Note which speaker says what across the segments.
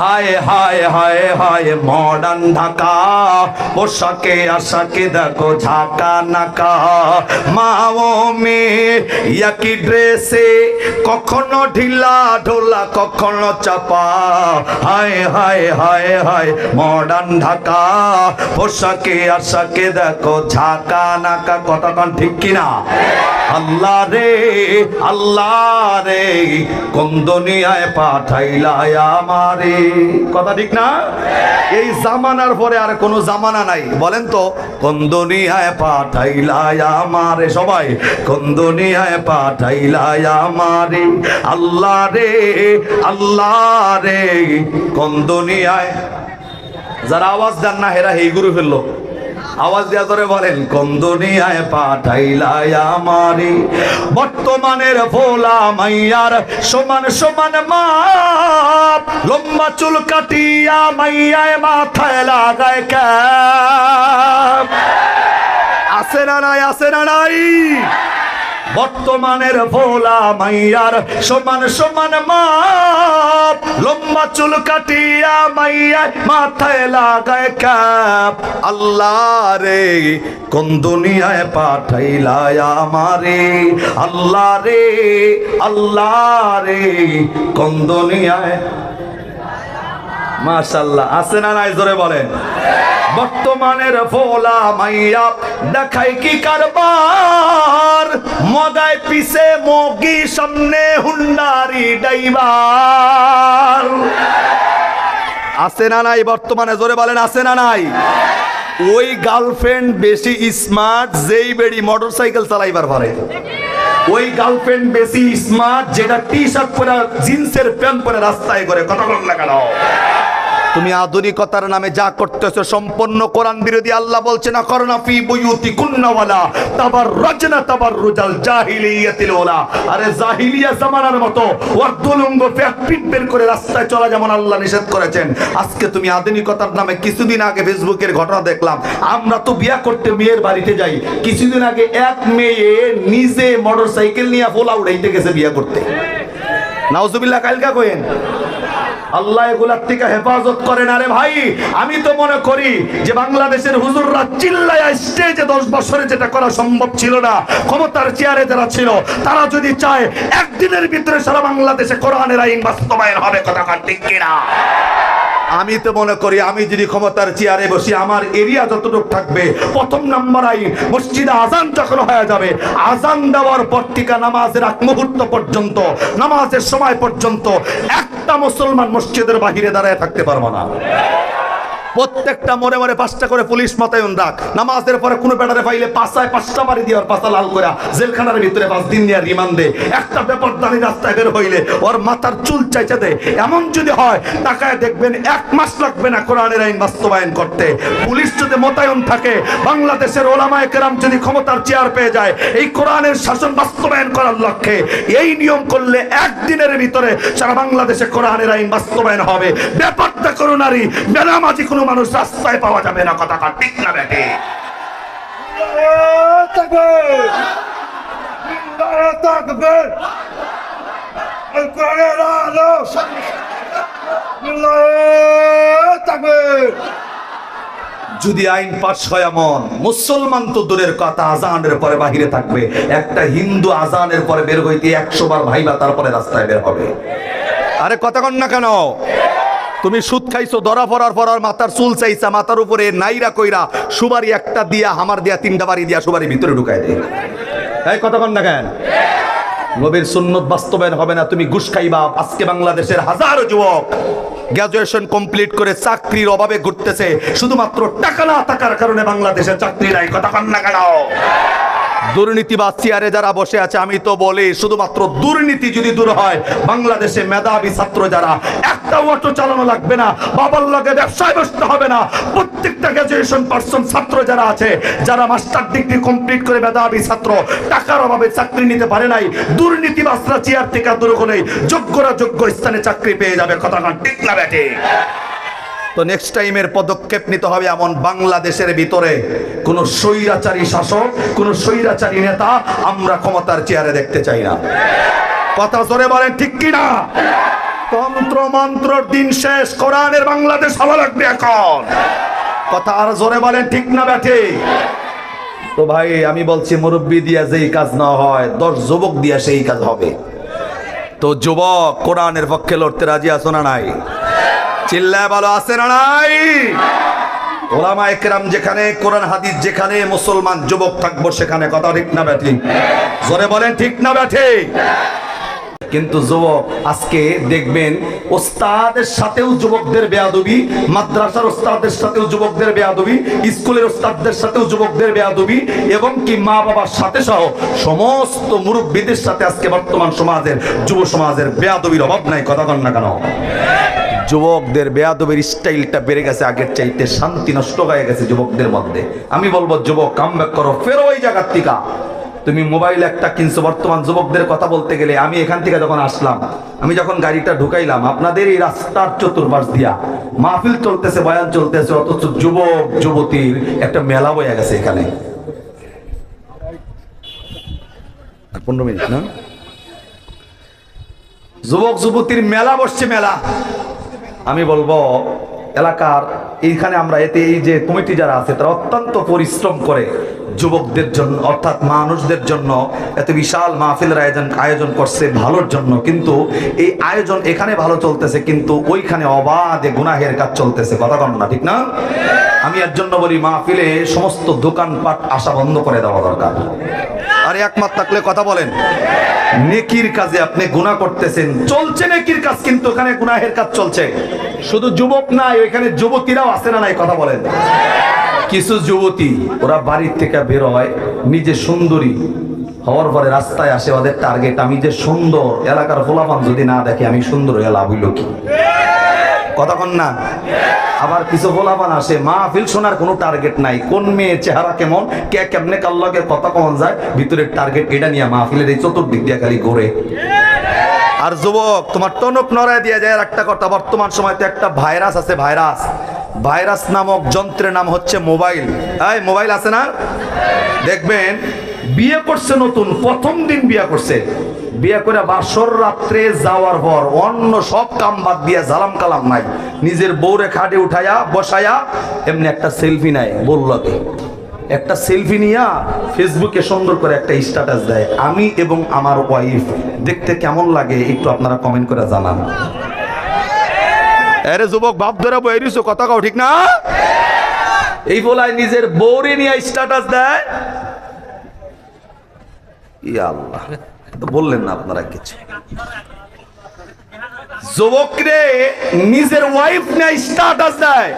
Speaker 1: হায় হায় হায় হায় মডার্ন ঢাকা। পোশাকে আশাকে দেখো ঝাঁকা নাকা। মা ও মেয়ে, একই ড্রেসে কখনো ঢিলা ঢোলা, কখনো চাপা। হায় হায় হায় হায় মডার্ন ঢাকা। পোশাকে আশাকে দেখো ঝাঁকা নাকা। কতক্ষণ ঠিক কিনা আল্লাহ রে আল্লাহ রে, কোন দুনিয়ায় পাঠাইলাই আমারে। কথা ঠিক না? এই জামানার পরে আর কোনো জামানা নাই। বলেন তো কন্দনিয়ায় পাঠাইলাই আমারে সবাই? কন্দনিয়ায় পাঠাইলাই আমারে? আল্লাহ রে আল্লাহ রে। কন্দনিয়ায় দুনিয়ায়? যারা আওয়াজ দেন না, হেরা হেই গুরু ফেলল। আওয়াজ দিয়া ধরে বলেন কোন দুনিয়ায় পাঠাইলাই আমারে। বর্তমানের ভোলা মাইয়ার সমান সমান মাপ। লম্বা চুল কাটিয়া মাইয়ায় মাথায় লাগায় ক্যাপ। আছে না নাই, আছে না নাই? বর্তমানের ভোলা মাইয়ার সমান সমান মাপ। লম্বা চুল কাটিয়া মাইয়ায় মাথায় লাগায় ক্যাপ। আল্লাহ রে, কোন দুনিয়ায় পাঠাইলাই আমারে? আল্লাহ রে আল্লাহ রে, কোন দুনিয়ায়? মাশাল্লাহ আছে না নাই? জোরে বলেন। বর্তমানের ভোলা মাইয়া দেখাই কি কারবার? মগায় পিছে মগি, সামনে হুন্ডারি ডাইবার আছে না নাই বর্তমানে? জোরে বলেন, আছে না নাই? ওই গার্লফ্রেন্ড বেশি স্মার্ট যেই বেড়ি মোটরসাইকেল চালাইবার পারে। ওই গার্লফ্রেন্ড বেশি স্মার্ট যেটা টি শার্ট পরে জিন্সের প্যান্ট পরে রাস্তায় করে। কথা বল না কেন? তুমি আধুনিকতার নামে যা করতেছো সম্পূর্ণ কোরআন বিরোধী আল্লাহ বলছে, না করোনা ফি বুয়ুতি কুন্নাওয়ালা তাবার রজনা তাবার রুজাল জাহিলিয়াতিল ওলা আরে জাহিলিয়া জামানার মতো ফ্যাট পিট বের করে রাস্তায় চলা যেমন আল্লাহ নিষেধ করেছেন। আজকে তুমি আধুনিকতার নামে কিছুদিন আগে ফেসবুকের ঘটনা দেখলাম। আমরা তো বিয়া করতে মেয়ের বাড়িতে যাই। কিছুদিন আগে এক মেয়ে নিজে মোটরসাইকেল নিয়ে ফোলা উড়াইতে গেছে বিয়া করতে। নাউজুবিল্লাহ কালকা কইেন? আল্লাহ এগুলার থেকে হেফাজত করেন আরে ভাই। আমি তো মনে করি যে বাংলাদেশের হুজুররা চিল্লায় স্টেজে দশ বছরে যেটা করা সম্ভব ছিল না, ক্ষমতার চেয়ারে যারা ছিল, তারা যদি চায় একদিনের ভিতরে সারা বাংলাদেশে কোরআনের আইন বাস্তবায়ন হবে, কথা ঠিক কিনা? আমি তো মনে করি আমি যদি ক্ষমতার চেয়ারে বসি, আমার এরিয়া যতটুকু থাকবে, প্রথম নাম্বার আইন মসজিদে আজান যখন হয়ে যাবে আজান দেওয়ার পর থেকে নামাজের এক মুহূর্ত পর্যন্ত, নামাজের সময় পর্যন্ত একটা মুসলমান মসজিদের বাহিরে দাঁড়ায় থাকতে পারব না। প্রত্যেকটা মোড়ে মোড়ে পাঁচটা করে পুলিশ মাতায়ন রাখ। নামাজের পরে কোনো বেটারে পাইলে পাঁচায় পাঁচটা বাড়ি দেওয়ার পাঁচা লাল করে জেলখানার ভিতরে পাঁচ দিন নিয়ে রিমান্ডে। একটা ব্যাপার দানি রাস্তায় বের হইলে ওর মাথার চুল চাইছে দে। এমন যদি হয়, তাকায় দেখবেন এক মাস লাগবে না কোরআনের আইন বাস্তবায়ন করতে। পুলিশ যদি মোতায়েন থাকে, বাংলাদেশের ওলামায় কেরাম যদি ক্ষমতার চেয়ার পেয়ে যায়, এই কোরআনের শাসন বাস্তবায়ন করার লক্ষ্যে এই নিয়ম করলে একদিনের ভিতরে সারা বাংলাদেশে কোরআনের আইন বাস্তবায়ন হবে। ব্যাপারটা করোনারি বেনামাজি কোনো কোনো মানুষ রাস্তায় পাওয়া যাবে না কথা ঠিক না ব্যাটে? যদি আইন পাশ হয় এমন মুসলমান তো দূরের কথা আজানের পরে বাহিরে থাকবে। একটা হিন্দু আজানের পরে বের হইতে একশো বার ভাইবা তারপরে রাস্তায় বের হবে। আরে কথা কন না কেন? তুমি সুদ খাইছো, ধরা পড়ার পর মাথার চুল চাইছা, মাথার উপরে নাইরা কইরা সুবারি একটা দিয়া, হামার দিয়া, তিনটা বাড়ি দিয়া সুবারি ভিতরে ঢুকাই দে এই কন না কেন? নবীর সুন্নত বাস্তবায়ন হবে না, তুমি ঘুষ খাইবা। আজকে বাংলাদেশের হাজারো যুবক গ্রাজুয়েশন কমপ্লিট করে চাকরির অভাবে ঘুরতেছে। শুধুমাত্র টাকা না থাকার কারণে বাংলাদেশে চাকরি নাই, কথা না কেন? দুর্নীতিবাদ চেয়ারে যারা বসে আছে, আমি তো বলি, শুধুমাত্র দুর্নীতি যদি দূর হয়, বাংলাদেশে মেধাবী ছাত্র যারা একটা অটো চালানো লাগবে না, বাবার লগে ব্যবসায় বসতে হবে না। প্রত্যেকটা গ্রাজুয়েশন পার্সন ছাত্র যারা আছে, যারা মাস্টার ডিগ্রি কমপ্লিট করে মেধাবী ছাত্র, টাকার অভাবে চাকরি নিতে পারে নাই। দুর্নীতিবাসরা চেয়ার থেকে দূর হলে যোগ্যরা যোগ্য স্থানে চাকরি পেয়ে যাবে, কথা ঠিক না ব্যাটে তো নেক্সট টাইমের পদক্ষেপ নিতে হবে এমন বাংলাদেশের ভিতরে। কোন স্বৈরাচারী শাসক, কোন স্বৈরাচারী নেতা আমরা ক্ষমতার চেয়ারে দেখতে চাই না। কথা জোরে বলেন, ঠিক কিনা? তন্ত্র মন্ত্রর দিন শেষ, কোরআনের বাংলাদেশ হওয়া লাগবে এখন। কথা আর জোরে বলেন, ঠিক না ব্যাঠে? তো ভাই, আমি বলছি, মুরব্বী দিয়া যেই কাজ না হয়, দশ যুবক দিয়া সেই কাজ হবে। তো যুবক, কোরআনের পক্ষে লড়তে রাজি আছো না নাই? চিল্লায় ভালো আছে না নাই? ওলামা একরাম যেখানে, কোরআন, হাদিস যেখানে, মুসলমান, যুবক থাকব সেখানে, কথা ঠিক না ব্যাঠি জোরে বলেন, ঠিক না ব্যাঠে কিন্তু যুবক, আজকে দেখবেন, ওস্তাদের সাথেও যুবকদের বেয়াদবি, মাদ্রাসার ওস্তাদের সাথেও যুবকদের বেয়াদবি, স্কুলের ওস্তাদদের সাথেও যুবকদের বেয়াদবি, এবং কি মা বাবার সাথে সহ সমস্ত মুরব্বীদের সাথে আজকে বর্তমান সমাজের, যুব সমাজের বেয়াদবির অভাব নাই, কথা কন না কেন? যুবকদের বেয়াদবের স্টাইলটা বেড়ে গেছে, আগের চাইতে শান্তি নষ্ট হয়ে গেছে যুবকদের মধ্যে। আমি বলব, যুবক কাম ব্যাক করো, ফেরো ওই জায়গার থেকে। তুমি মোবাইল একটা কিনছো, বর্তমান যুবকদের কথা বলতে গেলে আমি এখান থেকে যখন আসলাম, আমি যখন গাড়িটা ঢুকাইলাম, আপনাদের এই রাস্তার চতুর্পাশ দিয়া মাহফিল চলতেছে, বয়ান চলতেছে, অথচ যুবক, যুবতীর একটা মেলা বয়ে গেছে এখানে। পনেরো মিনিট, না? যুবক, যুবতীর মেলা বসছে, মেলা। আমি বলব, এলাকার এইখানে আমরা এতে এই যে কমিটি যারা আছে, তারা অত্যন্ত পরিশ্রম করে যুবকদের জন্য, অর্থাৎ মানুষদের জন্য এত বিশাল মাহফিলের আয়োজন আয়োজন করছে ভালোর জন্য। কিন্তু এই আয়োজন এখানে ভালো চলতেছে, কিন্তু ওইখানে অবাধে গুনাহের কাজ চলতেছে। কথা কন না, ঠিক না? আমি এর জন্য বলি, মাহফিলে সমস্ত দোকানপাট আসা বন্ধ করে দেওয়া দরকার। আর একমত থাকলে কথা বলেন। নেকির কাজে আপনি গুনাহ করতেছেন। চলছে নেকির কাজ, কিন্তু ওখানে গুনাহের কাজ চলছে। শুধু যুবক নাই, ওইখানে যুবতীরাও আছে না নাই, কথা বলেন। কিছু যুবতী, ওরা বাড়ির থেকে বের হয়, নিজে সুন্দরী। হওয়ার পরে রাস্তায় আসে, ওদের টার্গেট আমি যে সুন্দর। এলাকার ফোলাপান যদি না দেখে, আমি সুন্দর এলা হইল কি? কতক্ষণ না? আবার কিছু বলাবান আসে। মাহফিল শোনার কোনো টার্গেট নাই। কোন মেয়ে চেহারা কেমন? কে কেমনে কার লগে কথা কমন যায়? ভিতরের টার্গেট এটা নিয়ে মাহফিলের এই চতুর্দিক দিয়ে খালি ঘুরে। আর যুবক, তোমার টনক নড়ায় দিয়ে যায় একটা কথা। বর্তমান সময় তো একটা ভাইরাস আছে, ভাইরাস। ভাইরাস নামক যন্ত্রের নাম হচ্ছে মোবাইল। এই, মোবাইল আছে না? দেখবেন, বিয়ে করছে নতুন, প্রথম দিন বিয়ে করছে। বিয়ে করে বাসর রাত্রে যাওয়ার পর অন্য সব কাম বাদ দিয়ে জালাম কালাম নাই। নিজের বউরে খাটে উঠায়া বসায়া এমনি একটা সেলফি নেয় বললকে একটা সেলফি নিয়া ফেসবুকে সুন্দর করে একটা স্ট্যাটাস দেয়। আমি এবং আমার ওয়াইফ দেখতে কেমন লাগে একটু আপনারা কমেন্ট করে জানান। আরে যুবক ভাব ধরে বইরিছো কথা কাও, ঠিক না? এই বলায় নিজের বউরে নিয়ে স্ট্যাটাস দেয়। ইয়া আল্লাহ। বললেন না আপনারা কিছু। যুবকরে নিজের ওয়াইফ নিয়ে স্টার্টাস দেয়।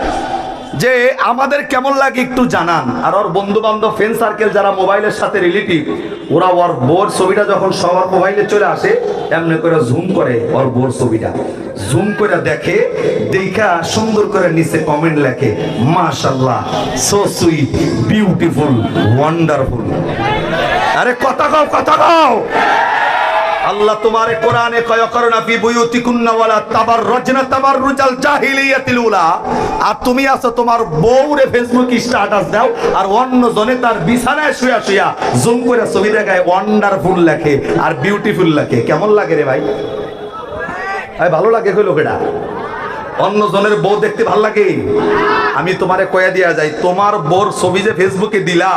Speaker 1: যে আমাদের কেমন লাগে একটু জানান। আর ওর বন্ধু বান্ধব ফ্রেন্ড সার্কেল যারা মোবাইলের সাথে রিলেটিভ ওরা ওর বোর ছবিটা যখন সবার মোবাইলে চলে আসে, এমনি করে জুম করে ওর বোর ছবিটা। জুম করে দেখে, দেখা সুন্দর করে নিচে কমেন্ট লেখে মাশাল্লাহ সো সুইট বিউটিফুল ওয়ান্ডারফুল আরে কথা কও কথা কও! আল্লাহ তোমার কোরআনে কয় করনা ফি বুয়ুতিকুন্না ওয়ালা তাবাররাজনা তাবাররুজাল জাহিলিয়াতিল উলা। আর তুমি আছো তোমার বউরে ফেসবুক স্ট্যাটাস দাও, আর অন্য জনে তার বিছানায় শুয়া শুয়া জুম করে ছবি দেখায় ওয়ান্ডারফুল লেখে আর বিউটিফুল লেখে। কেমন লাগে রে ভাই? ভাই, ভালো লাগে কই লোকেরা? অন্য জনের বউ দেখতে ভালো লাগে। আমি তোমারে কয়া দিয়া যাই, তোমার বউর ছবি যে ফেসবুকে দিলা,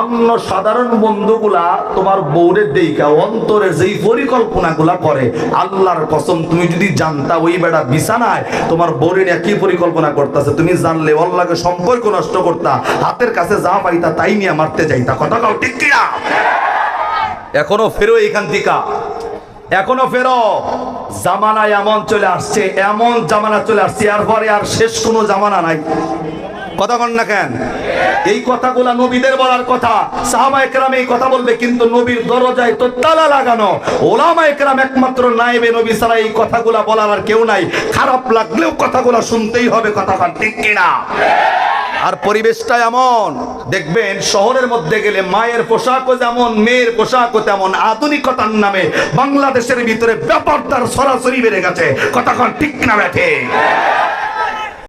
Speaker 1: অন্য সাধারণ বন্ধুগুলা তোমার বউরে দেইকা অন্তরের যেই পরিকল্পনাগুলা করে, আল্লাহর কসম, তুমি যদি জানতা ওই বেড়া বিছানায় তোমার বউরে নিয়ে কি পরিকল্পনা করতেছে, তুমি জানলে অল্লাহকে সম্পর্ক নষ্ট করতা, হাতের কাছে যা পাইতা তাই নিয়ে মারতে যাইতা। কথা কাও ঠিক কিনা? এখনও ফেরো এখান থেকে। এখনও ফেরো। জামানা এমন চলে আসছে, এমন জামানা চলে আসছে, এরপরে আর শেষ কোনো জামানা নাই। কথা কন না কেন? এই কথাগুলা নবীদের বলার কথা। সাহাবা একরাম এই কথা বলবে, কিন্তু নবীর দরজায় তো তালা লাগানো। ওলামা একরাম একমাত্র নাইবে নবী ছাড়া এই কথাগুলা বলার আর কেউ নাই। খারাপ লাগলেও কথাগুলা শুনতেই হবে, কথা ঠিক কিনা? আর পরিবেশটা এমন। দেখবেন, শহরের মধ্যে গেলে মায়ের পোশাকও যেমন, মেয়ের পোশাকও তেমন। আধুনিকতার নামে বাংলাদেশের ভিতরে ব্যাপারটার সরাসরি বেড়ে গেছে। কথা ঠিক না ব্যাঠে?